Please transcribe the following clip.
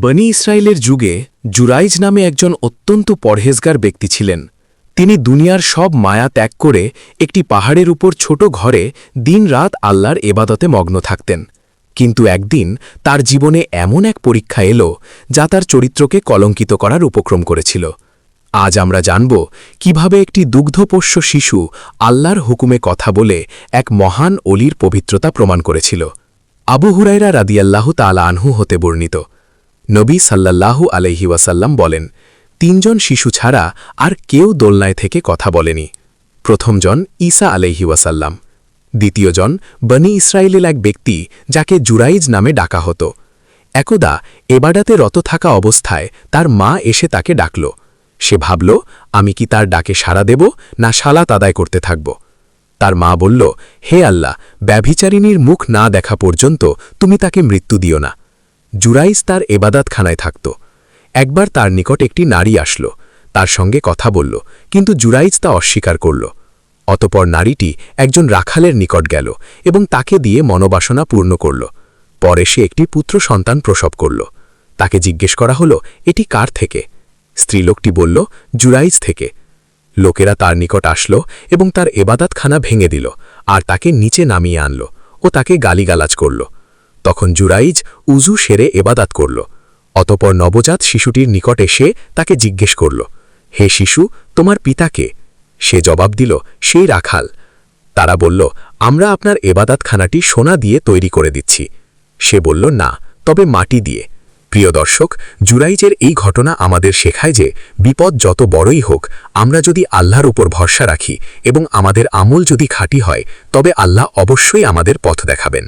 বনি ইসরায়েলের যুগে জুরাইজ নামে একজন অত্যন্ত পরহেজগার ব্যক্তি ছিলেন। তিনি দুনিয়ার সব মায়া ত্যাগ করে একটি পাহাড়ের উপর ছোট ঘরে দিনরাত আল্লাহর এবাদতে মগ্ন থাকতেন। কিন্তু একদিন তার জীবনে এমন এক পরীক্ষা এলো, যা তার চরিত্রকে কলঙ্কিত করার উপক্রম করেছিল। আজ আমরা জানব কীভাবে একটি দুগ্ধপোষ্য শিশু আল্লাহর হুকুমে কথা বলে এক মহান অলির পবিত্রতা প্রমাণ করেছিল। আবু হুরাইরা রাদিয়াল্লাহু তালা আনহু হতে বর্ণিত। নবী সাল্লাল্লাহু আলহি ওয়াসাল্লাম বলেন, তিনজন শিশু ছাড়া আর কেউ দোলনায় থেকে কথা বলেনি। প্রথমজন ঈসা আলহি ওয়াসাল্লাম। দ্বিতীয়জন বনি ইসরায়েলের এক ব্যক্তি যাকে জুরাইজ নামে ডাকা হতো। একদা এবাডাতে রত থাকা অবস্থায় তার মা এসে তাকে ডাকল। সে ভাবল, আমি কি তার ডাকে সাড়া দেব না সালাত আদায় করতে থাকব? তার মা বলল, হে আল্লাহ, ব্যভিচারিণীর মুখ না দেখা পর্যন্ত তুমি তাকে মৃত্যু দিও না। জুরাইজ তার এবাদাতখানায় থাকত। একবার তার নিকট একটি নারী আসলো, তার সঙ্গে কথা বলল, কিন্তু জুরাইজ তা অস্বীকার করল। অতপর নারীটি একজন রাখালের নিকট গেল এবং তাকে দিয়ে মনোবাসনা পূর্ণ করল। পরে সে একটি পুত্র সন্তান প্রসব করল। তাকে জিজ্ঞেস করা হল, এটি কার থেকে? স্ত্রীলোকটি বলল জুরাইজ থেকে। লোকেরা তার নিকট আসলো এবং তার এবাদাতখানা ভেঙে দিল, আর তাকে নিচে নামিয়ে আনল ও তাকে গালিগালাজ করল। তখন জুরাইজ উজু সেরে এবাদাত করল। অতপর নবজাত শিশুটির নিকট এসে তাকে জিজ্ঞেস করল, হে শিশু, তোমার পিতাকে সে জবাব দিল সেই রাখাল। তারা বলল, আমরা আপনার এবাদাতখানাটি সোনা দিয়ে তৈরি করে দিচ্ছি। সে বলল, না, তবে মাটি দিয়ে। প্রিয় দর্শক, জুরাইজের এই ঘটনা আমাদের শেখায় যে বিপদ যত বড়ই হোক, আমরা যদি আল্লাহর উপর ভরসা রাখি এবং আমাদের আমল যদি খাঁটি হয়, তবে আল্লাহ অবশ্যই আমাদের পথ দেখাবেন।